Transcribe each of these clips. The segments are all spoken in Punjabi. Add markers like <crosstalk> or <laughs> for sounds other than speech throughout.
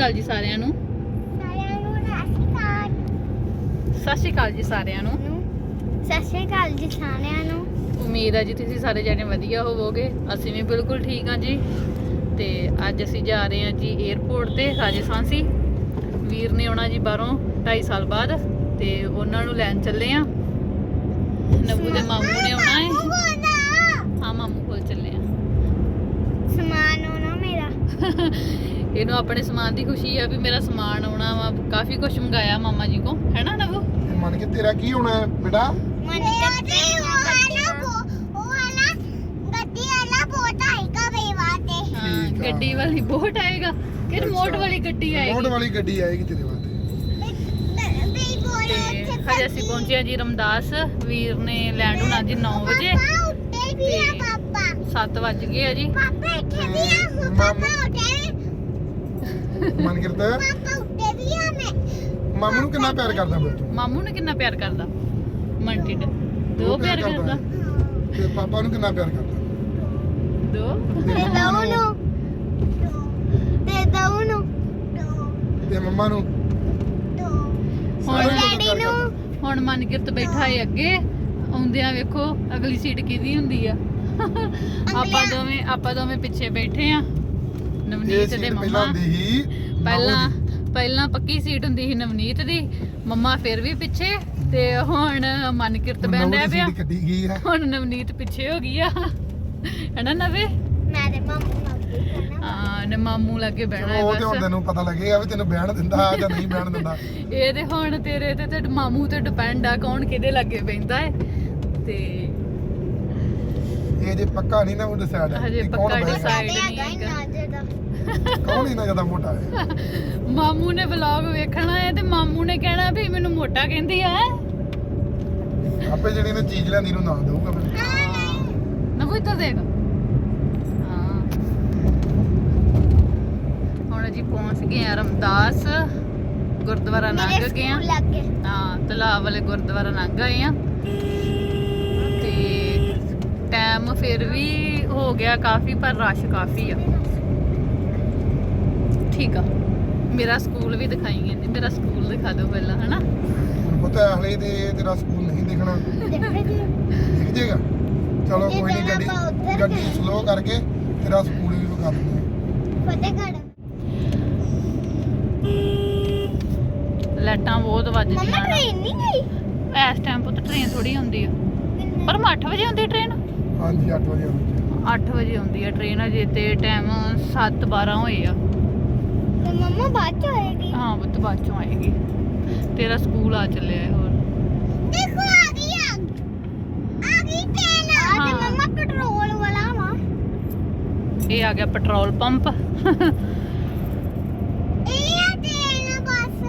ਅਕਾਲ ਜੀ ਸਾਰਿਆਂ ਨੂੰ। ਸਾਰਿਆਂ ਨੂੰ ਸਤਿ ਸ਼੍ਰੀ ਅਕਾਲ। ਜੀ ਸਾਰਿਆਂ ਨੂੰ। ਸਤਿ ਸ਼੍ਰੀ ਅਕਾਲ ਜੀ ਸਾਰਿਆਂ ਨੂੰ। ਉਮੀਦ ਹੈ ਜੀ ਤੁਸੀਂ ਸਾਰੇ ਜਣੇ ਵਧੀਆ ਹੋਵੋਗੇ। ਅਸੀਂ ਵੀ ਬਿਲਕੁਲ ਠੀਕ ਹਾਂ ਜੀ। ਤੇ ਅੱਜ ਅਸੀਂ ਜਾ ਰਹੇ ਹਾਂ ਜੀ 에어ਪੋਰਟ ਤੇ ਰਾਜਸਥਾਨ ਸੀ। ਵੀਰ ਨੇ ਆਉਣਾ ਜੀ ਬਾਹਰੋਂ 2.5 ਸਾਲ ਬਾਅਦ ਤੇ ਉਹਨਾਂ ਨੂੰ ਲੈਣ ਚੱਲੇ ਆ। ਨਬੂ ਦੇ ਮਾਮੂ ਨੇ ਆਉਣਾ ਹੈ। ਹਾਂ ਮਾਮੂ ਕੋਲ ਚੱਲੇ ਆ। ਸਮਾਨ ਹੋਣਾ ਮੇਰਾ। <laughs> ਇਹਨੂੰ ਆਪਣੇ ਸਮਾਨ ਦੀ ਖੁਸ਼ੀ ਆ ਵੀ ਮੇਰਾ ਸਮਾਨ ਆਉਣਾ ਵਾ। ਕਾਫੀ ਕੁਝ ਮੰਗਾਇਆ ਮਾਮਾ ਜੀ ਕੋ। ਹੈਨਾ ਤੇ ਮੰਨ ਕੇ ਤੇਰਾ ਕੀ ਹੋਣਾ ਹੈ ਬੇਟਾ? ਮਨ ਵਾਲਾ ਗੱਡੀ ਵਾਲਾ ਬਹੁਤ ਆਏਗਾ ਬੇਵਾ ਤੇ। ਹਾਂ ਠੀਕ ਆ। ਗੱਡੀ ਵਾਲੀ ਬੋਟ ਆਏਗਾ। ਕਿ ਰਿਮੋਟ। ਵਾਲੀ ਗੱਡੀ ਆਏਗੀ? ਵਾਲੀ ਗੱਡੀ ਆਏਗੀ ਤੇਰੇ ਵਾਸਤੇ। ਹਜੇ ਅਸੀਂ ਪਹੁੰਚੇ ਜੀ ਰਮਦਾਸ। ਵੀਰ ਨੇ ਲੈਂਡ ਹੋਣਾ ਜੀ 9 ਵਜੇ। ਪਾਪਾ ਉੱਤੇ ਵੀ ਆ ਤੇ- ਪਾਪਾ। 7 ਵੱਜ ਗਏ ਆ ਜੀ। ਪਾਪਾ ਇੱਥੇ ਵੀ ਆ। ਪਾਪਾ ਉੱਤੇ ਮਨ ਕਰਦਾ ਪਾਪਾ ਉੱਤੇ ਵੀ ਆ ਮੈਂ। ਮਾਮੂ ਨੂੰ ਕਿੰਨਾ ਪਿਆਰ ਕਰਦਾ ਫਿਰ ਤੂੰ? ਮਾਮੂ ਨੇ ਕਿੰਨਾ ਪਿਆਰ ਕਰਦਾ? ਮੰਟੀ ਨੇ। ਦੋ ਪਿਆਰ ਕਰਦਾ। ਤੇ ਪਾਪਾ ਨੂੰ ਕਿੰਨਾ ਪਿਆਰ ਕਰਦਾ? ਦੋ। ਤੇ ਦਊ ਨੂੰ। ਤੇ ਦਊ ਨੂੰ। ਤੇ ਮੰਮਾ ਨੂੰ। ਹੁਣ ਡੈਡੀ ਨੂੰ। ਹੁਣ ਮਨਕਿਰਤ ਬੈਠਾ ਹੈ ਅੱਗੇ। ਆਉਂਦਿਆਂ ਵੇਖੋ ਅਗਲੀ ਸੀਟ ਕਿਹਦੀ ਹੁੰਦੀ ਆ? ਆਪਾਂ ਦੋਵੇਂ ਆਪਾਂ ਦੋਵੇਂ ਪਿੱਛੇ ਬੈਠੇ ਆ। ਨਵਨੀਤ ਦੇ ਮੰਮਾ। ਪਹਿਲਾਂ। ਪਹਿਲਾਂ ਪੱਕੀ ਸੀਟ ਹੁੰਦੀ ਸੀ ਨਵਨੀਤ ਦੀ। ਮੰਮਾ ਫਿਰ ਵੀ ਪਿੱਛੇ ਤੇ ਹੁਣ ਮਨਕਿਰਤ ਹੁਣ ਬੈਠਾ ਨਵੂ ਦੀ ਪਿਆ। ਹੈ ਹੁਣ ਨਵਨੀਤ ਪਿੱਛੇ ਹੋ ਗਈ ਆ। ਹੈਨਾ ਨਵੇ? ਮੈਂ ਤੇ ਮਾਮੂ ਹਾਂ ਨੇ ਲੱਗੇ ਬਹਿਣਾ ਹੈ ਉਹ ਤੇ ਹੁਣ ਬਸ। ਤੈਨੂੰ ਪਤਾ ਲੱਗੇਗਾ ਵੀ ਤੈਨੂੰ ਬਿਆਨ ਦਿੰਦਾ ਜਾਂ ਨਹੀਂ ਬਿਆਨ ਦਿੰਦਾ। <laughs> ਇਹ ਤੇ ਹੁਣ ਤੇਰੇ ਤੇ ਤੇ ਮਾਮੂ ਤੇ ਡਿਪੈਂਡ ਆ ਕੌਣ ਕਿਹਦੇ ਲੱਗੇ ਬੈਂਦਾ ਹੈ। ਤੇ ਇਹ ਜੇ ਪੱਕਾ ਨਹੀਂ ਨਾ ਉਹ ਡਿਸਾਈਡ ਹਜੇ ਪੱਕਾ ਸਾਡੇ ਨਹੀਂ ਹੈਗਾ ਹੀ ਕੌਣ ਇਹਨਾਂ ਜ਼ਿਆਦਾ ਮੋਟਾ ਹੈ? ਮਾਮੂ ਨੇ ਵਲੌਗ ਵੇਖਣਾ ਹੈ ਤੇ ਮਾਮੂ ਨੇ ਕਹਿਣਾ ਵੀ ਮੈਨੂੰ ਮੋਟਾ ਕਹਿੰਦੀ ਆ ਆਪੇ ਜਿਹੜੀ ਨੇ ਚੀਜ਼ ਲੈਂਦੀ ਨੂੰ ਨਾ ਦੇਊਗਾ ਫਿਰ। ਨਾ ਕੋਈ ਤਾਂ ਦੇਖ। ਹਾਂ। ਹੁਣ ਜੀ ਪਹੁੰਚ ਗਏ ਆ ਰਮਦਾਸ। ਗੁਰਦੁਆਰਾ ਲੰਘ ਗਏ ਆ ਲੱਗ ਗਏ। ਹਾਂ ਤਲਾਬ ਵਾਲੇ ਗੁਰਦੁਆਰਾ ਲੰਘ ਆਏ ਆ ਤੇ ਟਾਈਮ ਫਿਰ ਵੀ ਹੋ ਗਿਆ ਕਾਫੀ ਪਰ ਰਸ਼ ਕਾਫੀ ਆ। ਠੀਕ ਆ। ਮੇਰਾ ਸਕੂਲ ਵੀ ਦਿਖਾਈ ਜਾਂਦੇ ਮੇਰਾ ਸਕੂਲ ਦਿਖਾ ਦਿਓ ਪਹਿਲਾਂ ਹਨਾ? ਹੁਣ ਪਤਾ ਹੈ ਹਲੇ ਤੇ ਤੇਰਾ ਸਕੂਲ ਨਹੀਂ ਦਿਖਣਾ। ਦਿਖ ਜੇਗਾ? ਚਲੋ ਜੇ ਕੋਈ ਨਹੀਂ ਜਾਣਾ ਗੱਡੀ ਉੱਧਰ ਗੱਡੀ ਗਏ। ਸਲੋ ਕਰਕੇ ਤੇਰਾ ਸਕੂਲ ਵੀ ਵਿਖਾ ਦਿੰਦੇ ਆ। ਫਤਿਹਗੜ੍ਹ। ਲਾਈਟਾਂ ਬਹੁਤ ਮੰਮਾ ਵੱਜਦੀਆਂ ਨੇ। ਟ੍ਰੇਨ ਨਹੀਂ ਗਈ? ਇਸ ਟਾਈਮ ਪੁੱਤ ਟ੍ਰੇਨ ਥੋੜੀ ਆਉਂਦੀ ਆ। ਪਰ 8 ਵਜੇ ਆਉਂਦੀ ਟ੍ਰੇਨ ਹਾਂਜੀ 8 ਵਜੇ ਆਉਂਦੀ 8 ਵਜੇ ਆਉਂਦੀ ਆ ਟ੍ਰੇਨ ਅਜੇ ਤੇ ਟਾਈਮ 7:12 ਹੋਏ ਆ। ਤੇ ਮੰਮਾ ਬਾਅਦ ਚ ਆਏਗੀ। ਹਾਂ ਪੁੱਤ ਬਾਅਦ ਚੋਂ ਆਏਗੀ। ਤੇਰਾ ਸਕੂਲ ਆ ਚੱਲਿਆ ਹੈ ਹੋਰ। ਦੇਖੋ ਆ ਗਈ ਆ। ਆ ਗਈ ਟ੍ਰੇਨ ਆ ਤੇ ਹਾਂ। ਮੰਮਾ ਪੈਟਰੋਲ ਵਾਲਾ ਵਾ। ਇਹ ਆ ਗਿਆ ਪੈਟਰੋਲ ਪੰਪ ਇਹ ਆ ਟ੍ਰੇਨ ਬਸ।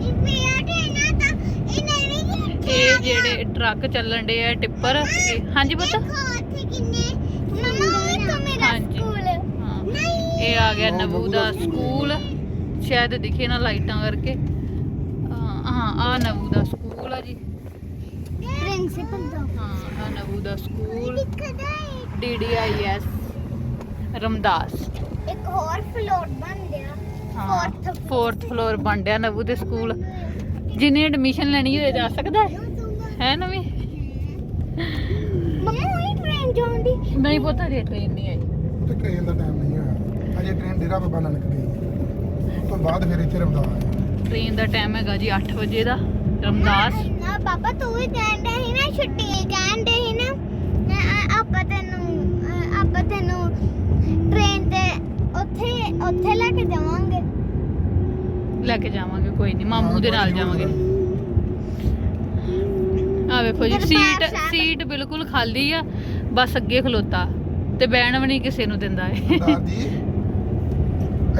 ਇਹ ਵੀ ਆ ਟ੍ਰੇਨ ਤਾਂ ਇਹ ਨਹੀਂ ਵੀ। ਇਹ ਜਿਹੜੇ ਟਰੱਕ ਚੱਲਣ ਡੇ ਆ ਟਿੱਪਰ। ਇਹ- ਹਾਂਜੀ ਪੁੱਤ। ਦੇਖੋ ਉੱਥੇ ਕਿੰਨੇ ਮੰਮਾ ਵੇਖੋ ਮੇਰਾ ਹਾਂਜੀ। ਸਕੂਲ ਹਾਂ ਨਹੀਂ ਇਹ ਆ ਗਿਆ ਨਵੂ ਦਾ ਸਕੂਲ। ਸ਼ਾਇਦ ਦਿਖੇ ਨਾ ਲਾਈਟਾਂ ਕਰਕੇ। ਹਾਂ ਆ ਨਵੂ ਦਾ ਸਕੂਲ ਆ ਜੀ। ਪ੍ਰਿੰਸੀਪਲ ਦਾ। ਹਾਂ ਆ ਨਵੂ ਦਾ ਸਕੂਲ। ਡੀਡੀਆਈਐਸ ਰਮਦਾਸ। ਇੱਕ ਹੋਰ ਫਲੋਰ ਬਣ ਗਿਆ. 4th ਫਲੋਰ ਬਣ ਡਿਆ ਨਵੂ ਦੇ ਸਕੂਲ। ਜਿਹਨੇ ਐਡਮਿਸ਼ਨ ਲੈਣੀ ਹੋਏ ਜਾ ਸਕਦਾ ਹੈ? ਹੈ ਨਵੀਂ? ਮੰਮਾ ਉਹੀ ਟ੍ਰੇਨ ਜਾਂਦੀ ਨਹੀਂ ਪਤਾ ਟ੍ਰੇਨ ਨਹੀਂ ਆਈ। ਤੇ ਟ੍ਰੇਨ ਦਾ ਟਾਈਮ ਨਹੀਂ ਹੋਇਆ। ਅਜੇ ਟ੍ਰੇਨ ਡੇਰਾ ਬਾਬਾ ਨਾਨਕ ਗਈ ਉਸ ਤੋਂ ਬਾਅਦ ਫਿਰ ਇੱਥੇ ਰਮਦਾਸ। ਆਇਆ ਟ੍ਰੇਨ ਦਾ ਟਾਈਮ ਹੈਗਾ ਜੀ 8 ਵਜੇ ਦਾ ਰਮਦਾਸ। ਨਾ ਪਾਪਾ ਤੂੰ ਵੀ ਕਹਿੰਦਾ ਸੀ ਨਾ ਛੁੱਟੀ ਕਹਿੰਦੇ ਸੀ ਨਾ। ਮੈਂ ਆਪਾਂ ਤੈਨੂੰ ਆਪਾਂ ਤੈਨੂੰ ਟ੍ਰੇਨ ਤੇ ਉੱਥੇ ਉੱਥੇ ਲੈ ਕੇ ਜਾਵਾਂਗੇ। ਲੈ ਕੇ ਜਾਵਾਂਗੇ ਕੋਈ ਨਹੀਂ ਮਾਮੂ ਦੇ ਨਾਲ ਜਾਵਾਂਗੇ। ਆ। ਵੇਖੋ ਜੀ ਸੀਟ। ਸੀਟ ਬਿਲਕੁਲ ਖਾਲੀ ਆ ਬਸ ਅੱਗੇ ਖਲੋਤਾ ਤੇ ਬਹਿਣ ਵੀ ਨਹੀਂ ਕਿਸੇ ਨੂੰ ਦਿੰਦਾ ਹੈ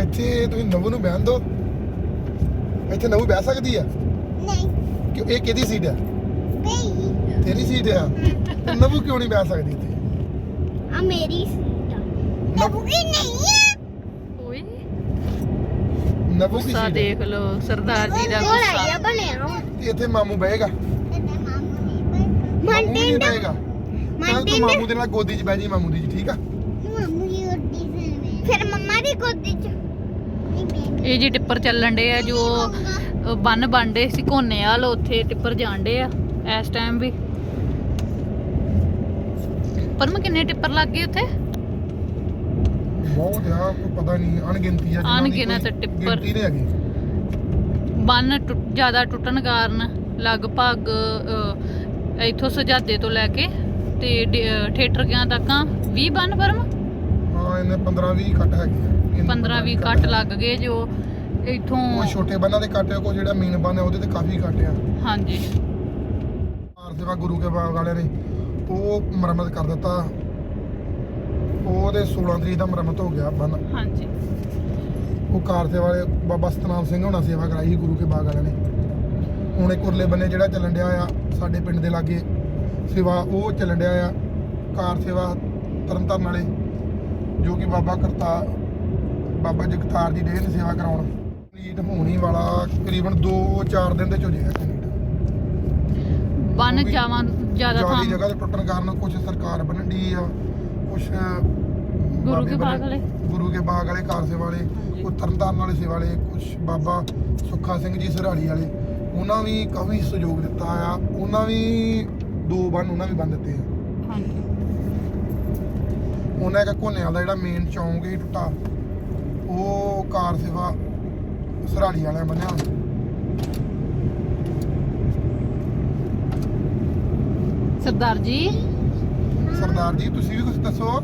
ਇੱਥੇ ਤੁਸੀਂ ਨਵੂ ਨੂੰ ਬਹਿਣ ਦਿਓ ਇੱਥੇ ਨਵੂ ਬਹਿ ਸਕਦੀ ਆ? ਨਹੀਂ। ਕਿ ਇਹ ਕਿਹਦੀ ਸੀਟ ਆ? ਬਈ ਤੇਰੀ ਸੀਟ ਆ? ਤੇ ਨਵੂ ਕਿਉਂ ਨਹੀਂ ਬਹਿ ਸਕਦੀ ਇੱਥੇ? ਆ ਮੇਰੀ ਸੀਟ ਆ। ਨਵੂ ਇਹ ਨਹੀਂ ਆ। ਓਏ। ਨਵੂ ਕੀ ਗੁੱਸਾ ਸੀਟ ਦੇਖ ਲਓ ਸਰਦਾਰ ਜੀ ਦਾ ਗੁੱਸਾ। ਬਣਿਆ ਵਾ। ਤੇ ਇੱਥੇ ਮਾਮੂ ਬਹੇਗਾ? ਮਾਮੂ ਮੰਟੇ ਨਹੀਂ ਦਾ ਬਹੇਗਾ? ਤੂੰ ਦਾ ਮਾਮੂ ਦੇ ਨਾਲ ਗੋਦੀ 'ਚ ਬਹਿ ਜੀ ਮਾਮੂ ਦੀ 'ਚ ਠੀਕ ਆ? ਮਾਮੂ ਦੀ ਗੋਦੀ ਫਿਰ ਫਿਰ ਮੰਮਾ ਦੀ ਗੋਦੀ ਚ। ਇਹ ਜੀ ਟਿੱਪਰ ਚੱਲਣ ਡੇ ਆ ਜੋ ਬੰਨ ਬਣਦੇ ਸੀ ਕੋਨੇ ਵਾਲ ਉੱਥੇ ਟਿੱਪਰ ਜਾਣਦੇ ਆ ਇਸ ਟਾਈਮ ਵੀ। ਪਰ ਮੈਂ ਕਿੰਨੇ ਟਿੱਪਰ ਲੱਗ ਗਏ ਉੱਥੇ? ਬਹੁਤ ਆ ਕੋਈ ਪਤਾ ਨਹੀਂ ਅਣਗਿਣਤੀ ਆ ਅਣਗਿਣਤ ਟਿੱਪਰ। ਗਿਣਤੀ ਨਹੀਂ ਹੈਗੀ। ਬੰਨ ਜ਼ਿਆਦਾ ਟੁੱਟਣ ਕਾਰਨ ਲਗਭਗ ਇੱਥੋਂ ਸਜਾਦੇ ਤੋਂ ਲੈ ਕੇ ਤੇ ਠੇਠਰ ਗਿਆ ਤੱਕਾਂ 20 ਬੰਨ ਪਰਮ? ਹਾਂ ਇਹਨੇ 15 20 ਕੱਟ ਹੈਗੇ ਆ। ਇਹਨੇ 15 20 ਕੱਟ ਲੱਗ ਗਏ ਜੋ ਇੱਥੋਂ ਕੋਈ ਛੋਟੇ ਬੰਨਾਂ ਦੇ ਕੱਟ ਆ ਕੋਈ ਜਿਹੜਾ ਮੇਨ ਬੰਨ ਹੈ ਉਹਦੇ ਤੇ ਕਾਫੀ ਕੱਟ ਆ। ਹਾਂਜੀ। ਕਾਰ ਸੇਵਾ ਗੁਰੂ ਕੇ ਬਾਗ ਵਾਲਿਆਂ ਨੇ ਉਹ ਮੁਰੰਮਤ ਕਰ ਦਿੱਤਾ। ਉਹਦੇ 16 ਤਰੀਕ ਦਾ ਮੁਰੰਮਤ ਹੋ ਗਿਆ ਬੰਨ। ਹਾਂਜੀ। ਉਹ ਕਾਰ ਸੇਵਾ ਵਾਲੇ ਬਾਬਾ ਸਤਨਾਮ ਸਿੰਘ ਹੋਣਾ ਸੇਵਾ ਕਰਾਈ ਸੀ ਗੁਰੂ ਕੇ ਬਾਗ ਵਾਲਿਆਂ ਨੇ। ਹੁਣ ਇੱਕ ਉਰਲੇ ਬੰਨੇ ਜਿਹੜਾ ਚੱਲਣ ਡਿਆ ਆ ਸਾਡੇ ਪਿੰਡ ਦੇ ਲਾਗੇ ਸੇਵਾ ਉਹ ਚੱਲਣ ਡਿਆ ਆ ਕਾਰ ਸੇਵਾ ਤਰਨਤਾਰਨ ਵਾਲੇ। ਜੋ ਕਿ ਬਾਬਾ ਕਰਤਾ ਬਾਬਾ ਜਗਤਾਰ ਦੀ ਡੇਹ ਨੇ ਸੇਵਾ ਕਰਾਉਣ। ਕੰਪਲੀਟ ਹੋਣੀ ਵਾਲਾ ਤਕਰੀਬਨ 2-4 ਦਿਨ ਦੇ ਚ ਜਾਏਗਾ ਕੰਪਲੀਟ ਉਹ ਵੀ ਜਾਵਾਂ ਜ਼ਿਆਦਾ ਜਗ੍ਹਾ ਤੇ ਟੁੱਟਣ ਕਾਰਨ ਕੁਝ ਸਰਕਾਰ ਬੰਨਣੀ ਆ ਕੁਝ ਗੁਰੂ ਕੇ ਬਾਗ ਵਾਲੇ? ਗੁਰੂ ਕੇ ਬਾਗ ਵਾਲੇ ਕਾਰ ਸੇਵਾ ਵਾਲੇ। ਕੋਈ ਤਰਨਤਾਰਨ ਵਾਲੇ ਸੇਵਾ ਵਾਲੇ ਕੁਝ ਬਾਬਾ ਸੁੱਖਾ ਸਿੰਘ ਜੀ ਸਰਾਲੀ ਵਾਲੇ ਉਹਨਾਂ ਵੀ ਕਾਫੀ ਸਹਿਯੋਗ ਦਿੱਤਾ ਆ। ਉਹਨਾਂ ਵੀ ਦੋ ਬੰਨ ਉਹਨਾਂ ਵੀ ਬੰਨ ਦਿੱਤੇ ਆ। ਹਾਂਜੀ। ਉਹਨਾਂ ਇੱਕ ਕੋਨਿਆਂ ਦਾ ਜਿਹੜਾ ਮੇਨ ਚੌਂਕ ਹੀ ਟੁੱਟਾ ਉਹ ਕਾਰ ਸੇਵਾ ਸਰਾਲੀ ਵਾਲਿਆਂ ਬੰਨਿਆ ਸਰਦਾਰ ਜੀ? ਸਰਦਾਰ ਜੀ ਤੁਸੀਂ ਵੀ ਕੁਝ ਦੱਸੋ?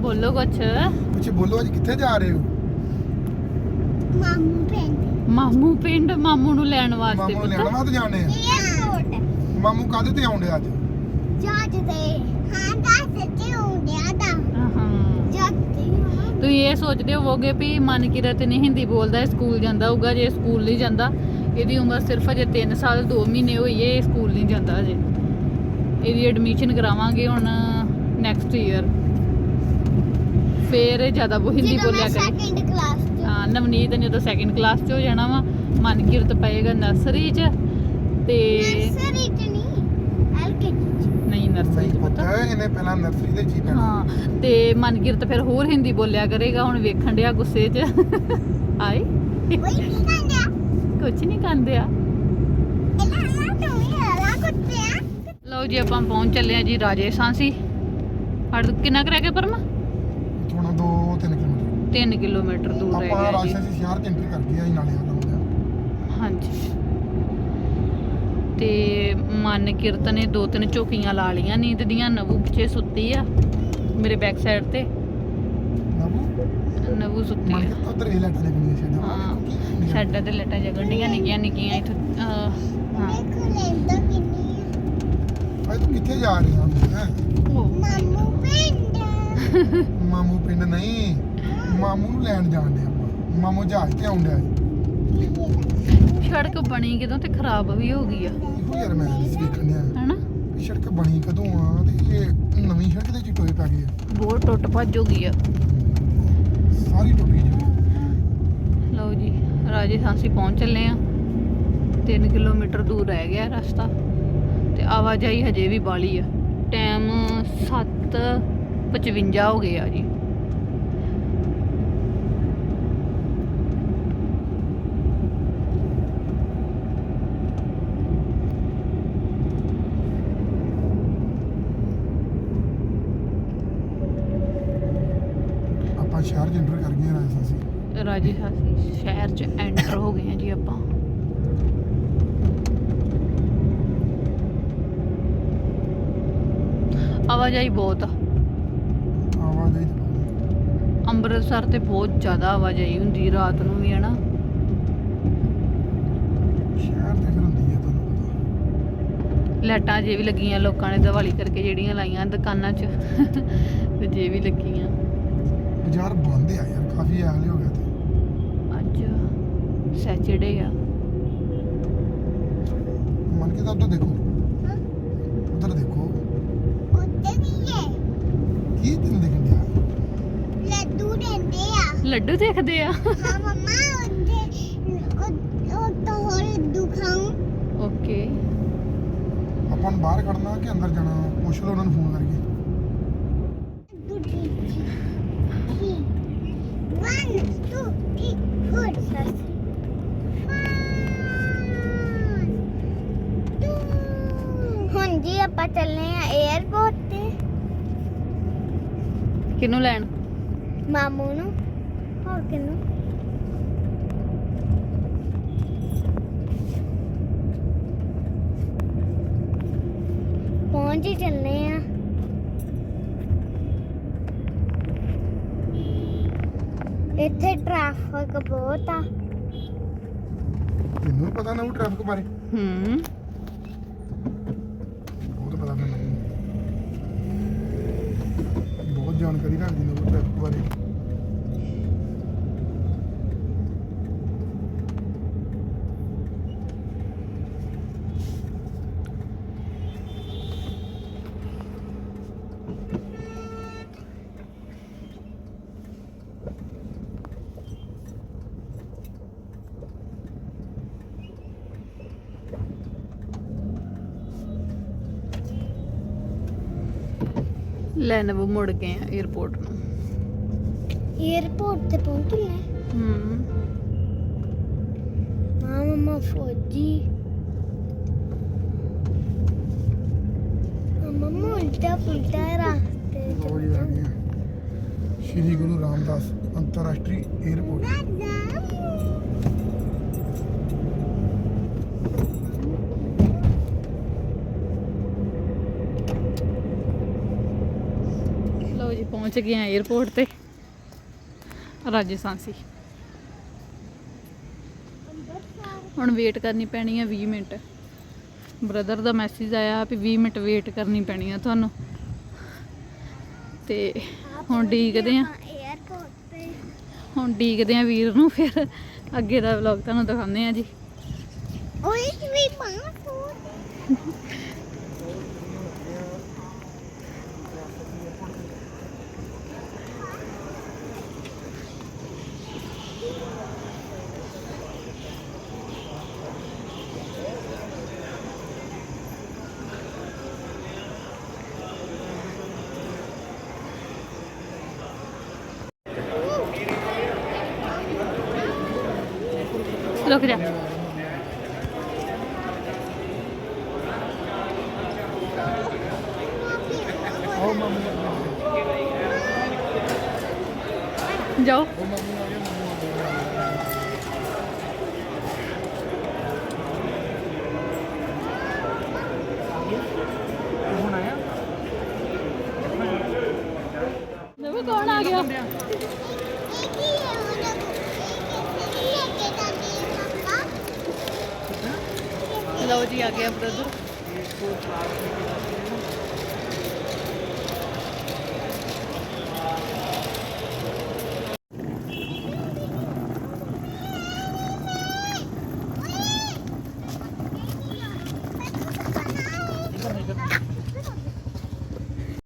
ਬੋਲੋ ਕੁਛ। ਕੁਝ ਬੋਲੋ ਅੱਜ ਕਿੱਥੇ ਜਾ ਰਹੇ ਹੋ? ਮਾਮੂ ਪਿੰਡ। ਮਾਮੂ ਪਿੰਡ ਮਾਮੂ ਨੂੰ ਲੈਣ ਵਾਸਤੇ ਮਾਮੂ ਨੂੰ ਲੈਣ ਪੁੱਤ ਵਾਸਤੇ ਜਾਣੇ ਆ? ਮਾਮੂ ਕਾਹਦੇ ਤੇ ਆਉਂਦੇ ਅੱਜ? ਜੱਜ ਦੇ ਹਾਂ ਦੱਸ ਤੇ ਹੁੰਦਿਆ ਦਾ ਹਾਂ ਜੱਜ ਤੇ ਹਾਂ ਤੁਸੀਂ ਇਹ ਸੋਚਦੇ ਹੋਵੋਗੇ ਵੀ ਮਨਕਿਰਤ ਨਹੀਂ ਹਿੰਦੀ ਬੋਲਦਾ ਸਕੂਲ ਜਾਂਦਾ ਹੋਊਗਾ ਜੇ ਸਕੂਲ ਨਹੀਂ ਜਾਂਦਾ ਇਹਦੀ ਉਮਰ ਸਿਰਫ ਅਜੇ 3 ਸਾਲ 2 ਮਹੀਨੇ ਹੋਈ ਹੈ ਇਹ ਸਕੂਲ ਨਹੀਂ ਜਾਂਦਾ ਅਜੇ। ਇਹਦੀ ਐਡਮਿਸ਼ਨ ਕਰਾਵਾਂਗੇ ਹੁਣ ਨੈਕਸਟ ਈਅਰ ਫੇਰ ਜ਼ਿਆਦਾ ਉਹ ਹਿੰਦੀ ਬੋਲਿਆ ਕਰੇ। ਸੈਕਿੰਡ ਕਲਾਸ ਚ। ਹਾਂ ਨਵਨੀਤ ਨੇ ਜਦੋਂ ਸੈਕਿੰਡ ਕਲਾਸ 'ਚ ਹੋ ਜਾਣਾ ਵਾ। ਮਨਕਿਰਤ ਪਏਗਾ ਨਰਸਰੀ 'ਚ ਤੇ ਨਰਸਰੀ ਚ ਨਹੀਂ ਐਲਕੇਜੀ ਨਹੀਂ ਨਰਸਰੀ 'ਚ ਪੁੱਤ ਪਤਾ ਇਹਨੇ ਪਹਿਲਾਂ ਨਰਸਰੀ ਦੇ ਜੀ ਪੈਣਾ ਹਾਂ ਤੇ ਮਨਕਿਰਤ ਫਿਰ ਹੋਰ ਹਿੰਦੀ ਬੋਲਿਆ ਕਰੇਗਾ ਹੁਣ ਵੇਖਣ ਡਿਆ ਗੁੱਸੇ 'ਚ। ਆਏ। ਕੋਈ ਨਹੀਂ ਕਹਿੰਦਾ ਕੁਝ ਨਹੀਂ ਕਹਿੰਦੇ ਆ। ਇਹਨਾਂ ਨਾ ਤੂੰ ਹੀ ਹਲਾ ਕੁੱਤਿਆ ਲਓ ਜੀ ਆਪਾਂ ਪਹੁੰਚ ਚੱਲੇ ਆ ਜੀ ਰਾਜੇ ਸਾਂਸੀ ਸਾਡੇ ਤੋਂ ਕਿੰਨਾ ਕੁ ਰਹਿ ਗਿਆ ਪਰਮਾ? ਥੋੜਾ 2-3 ਕਿਲੋਮੀਟਰ। 3 ਕਿਲੋਮੀਟਰ ਦੂਰ ਰਹਿ ਆਪਾਂ ਗਿਆ ਜੀ। ਸੀ ਸ਼ਹਿਰ ਚ ਐਂਟਰੀ ਕਰ ਗਏ ਆ ਜੀ ਨਾਲੇ ਆ ਹਾਂਜੀ। ਤੇ ਮਨ ਕੀਰਤ ਨੇ ਦੋ ਤਿੰਨ ਝੋਕੀਆਂ ਲਾ ਲੀਆਂ ਨੀਂਦ ਦੀਆਂ ਨਵੂ ਪਿੱਛੇ ਸੁੱਤੀ ਆ ਮੇਰੇ ਬੈਕ ਸਾਈਡ ਤੇ। ਨਵੂ? ਸੁੱਤੀ ਮਨ ਆ। ਉਧਰ ਇਹ ਲੈਟਾਂ ਲੱਗਣੀਆਂ ਛੱਡ ਹਾਂ ਸਾਡਾ ਤੇ ਲਟਾ ਜਗਣੀਆਂ ਨਿੱਕੀਆਂ ਨਿੱਕੀਆਂ ਇਥੋਂ ਹਾਂ। ਆ। ਤੂੰ ਕਿੱਥੇ ਜਾ ਰਹੀ ਹਾਂ? ਹੈਂ? ਉਹ। ਮਾਮੂ ਪਿੰਡ। ਮਾਮੂ ਪਿੰਡ ਨਹੀਂ ਮਾਮੂ ਨੂੰ ਲੈਣ ਜਾਣ ਦੇ ਆਪਾਂ। ਮਾਮੂ ਜਹਾਜ਼ ਤੇ ਆਉਂਦਾ ਹੈ ਸੜਕ ਬਣੀ ਕਿਦੋਂ ਤੇ ਖਰਾਬ ਵੀ ਹੋ ਗਈ ਆ। ਇਹੋ ਯਾਰ ਮੈਂ ਦੇਖਣ ਡਿਆ। ਹੈਨਾ? ਵੀ ਸੜਕ ਬਣੀ ਕਦੋਂ ਆ ਤੇ ਇਹ ਨਵੀਂ ਸੜਕ ਦੇ ਚ ਟੋਏ ਪੈ ਗਏ ਆ। ਬਹੁਤ ਟੁੱਟ ਭੱਜ ਹੋ ਗਈ ਆ। ਸਾਰੀ ਟੁੱਟ ਗਈ ਜੀ। ਲਓ ਜੀ ਰਾਜੇ ਸਾਂਸੀ ਪਹੁੰਚ ਚੱਲੇ ਆ। 3 ਕਿਲੋਮੀਟਰ ਦੂਰ ਰਹਿ ਗਿਆ ਰਸਤਾ। ਤੇ ਆਵਾਜਾਈ ਹਜੇ ਵੀ ਬਾਲੀ ਆ। ਟਾਈਮ 7:55 ਹੋ ਗਏ ਆ ਜੀ ਆਪਾਂ ਸ਼ਹਿਰ ਚ ਐਂਟਰ ਕਰ ਗਏ ਆ ਰਾਜਸਥਾਨ ਸੀ ਰਾਜੇ ਸ਼ਹਿਰ 'ਚ ਐਂਟਰ ਹੋ ਗਏ ਆ ਜੀ ਆਪਾਂ। ਆਵਾਜਾਈ ਬਹੁਤ ਆ। ਆਵਾਜਾਈ ਅੰਮ੍ਰਿਤਸਰ ਤੇ ਬਹੁਤ ਜ਼ਿਆਦਾ ਆਵਾਜਾਈ ਹੁੰਦੀ ਰਾਤ ਨੂੰ ਵੀ ਹੈ ਨਾ ਆ। ਸ਼ਹਿਰ ਤੇ ਫਿਰ ਹੁੰਦੀ ਹੈ ਤੁਹਾਨੂੰ ਪਤਾ। ਲਾਈਟਾਂ ਜੇ ਵੀ ਲੱਗੀਆਂ ਲੋਕਾਂ ਨੇ ਦੀਵਾਲੀ ਕਰਕੇ ਜਿਹੜੀਆਂ ਲਾਈਆਂ ਦੁਕਾਨਾਂ 'ਚ ਤੇ ਜੇ ਵੀ ਲੱਗੀਆਂ। ਬਾਜ਼ਾਰ ਬੰਦ ਆ ਯਾਰ ਕਾਫੀ ਹਾਲ ਹੋ ਸੈਚਰਡੇ ਆ ਮਨ ਕੇ ਤਾਂ ਉਧਰ ਦੇਖੋ ਉਧਰ ਦੇਖੋ ਉੱਤੇ ਵੀ ਹੈ ਕੀ ਤੈਨੂੰ ਦਿਖਣ ਡਿਆ ਲੱਡੂ ਦਿੰਦੇ ਆ ਲੱਡੂ ਦੇਖਦੇ ਆ ਹਾਂ ਮਮਾ ਉੱਤੇ ਉਹ ਉਹ ਤਾਂ ਹੋਰ ਲੱਡੂ ਖਾਉਂ ਓਕੇ ਆਪਾਂ ਨੂੰ ਬਾਹਰ ਖੜਨਾ ਕਿ ਅੰਦਰ ਜਾਣਾ ਪੁੱਛ ਲਓ ਉਹਨਾਂ ਨੂੰ ਫੋਨ ਕਰਕੇ ਲੱਡੂ ਦੇ ਵਨ ਟੂ ਫੋਰ ਆਪਾਂ ਚੱਲੇ ਆ 에어ਪੋਰਟ ਤੇ। ਕਿਹਨੂੰ ਲੈਣ? ਮਾਮੂ ਨੂੰ। ਹੋਰ ਕਿਨੂੰ ਪਹੁੰਚ ਹੀ ਚੱਲੇ ਆ। ਇੱਥੇ ਟ੍ਰੈਫਿਕ ਬਹੁਤ ਆ। ਤੈਨੂੰ ਪਤਾ ਨਾ ਉਹ ਟ੍ਰੈਫਿਕ ਬਾਰੇ। ਹੂੰ ਬਹੁਤ ਪਤਾ ਮੈਨੂੰ ਬਹੁਤ ਜਾਣਕਾਰੀ ਰੱਖ ਨੇ ਉਹ ਟ੍ਰੈਫਿਕ ਬਾਰੇ। ਲੈਨਵੋ ਮੁੜ ਗਏ ਆ 에어ਪੋਰਟ ਨੂੰ। 에어ਪੋਰਟ ਤੇ ਪਹੁੰਚ ਗਏ ਹੂੰ। ਹਾਂ ਮਮਾ ਫੌਜੀ। ਮਮਾ ਉਲਟਾ ਪੁਲਟਾ ਰਾਸਤੇ ਲਓ ਜੀ ਆ ਗਏ ਆ। ਸ਼੍ਰੀ ਗੁਰੂ ਰਾਮਦਾਸ ਅੰਤਰਰਾਸ਼ਟਰੀ 에ਅਰਪੋਰਟ ਪਹੁੰਚ ਗਏ ਆ 에어ਪੋਰਟ ਤੇ। ਰਾਜਸਥਾਨ ਸੀ। ਹੁਣ ਵੇਟ ਕਰਨੀ ਪੈਣੀ ਆ 20 ਮਿੰਟ। ਬ੍ਰਦਰ ਦਾ ਮੈਸੇਜ ਆਇਆ ਵੀ 20 ਮਿੰਟ ਵੇਟ ਕਰਨੀ ਪੈਣੀ ਆ ਤੁਹਾਨੂੰ। ਤੇ ਹੁਣ ਡੀਕਦੇ ਆ। ਹੁਣ ਡੀਕਦੇ ਆ ਵੀਰ ਨੂੰ ਫਿਰ। ਅੱਗੇ ਦਾ ਵਲੌਗ ਤੁਹਾਨੂੰ ਦਿਖਾਉਂਦੇ ਆ ਜੀ। ਓਏ ਵੀ ਮਾਂ ਰੁਕ ਜਾ ਆਓ ਮੰਮੀ ਜਾਓ ਉਹ ਮੰਮੀ ਆ ਗਏ ਮੰਮੀ ਆ ਗਏ ਹੁਣ ਆਇਆ ਨਵੇਂ ਕੌਣ ਆ ਗਿਆ ਇਹ ਕੀ ਹੈ ਉਹ ਲੋਕ ਇਹ ਲੈ ਕੇ ਜਾਂਦੇ ਮੰਮਾ ਲਓ ਜੀ ਆ ਗਿਆ ਬ੍ਰਦਰ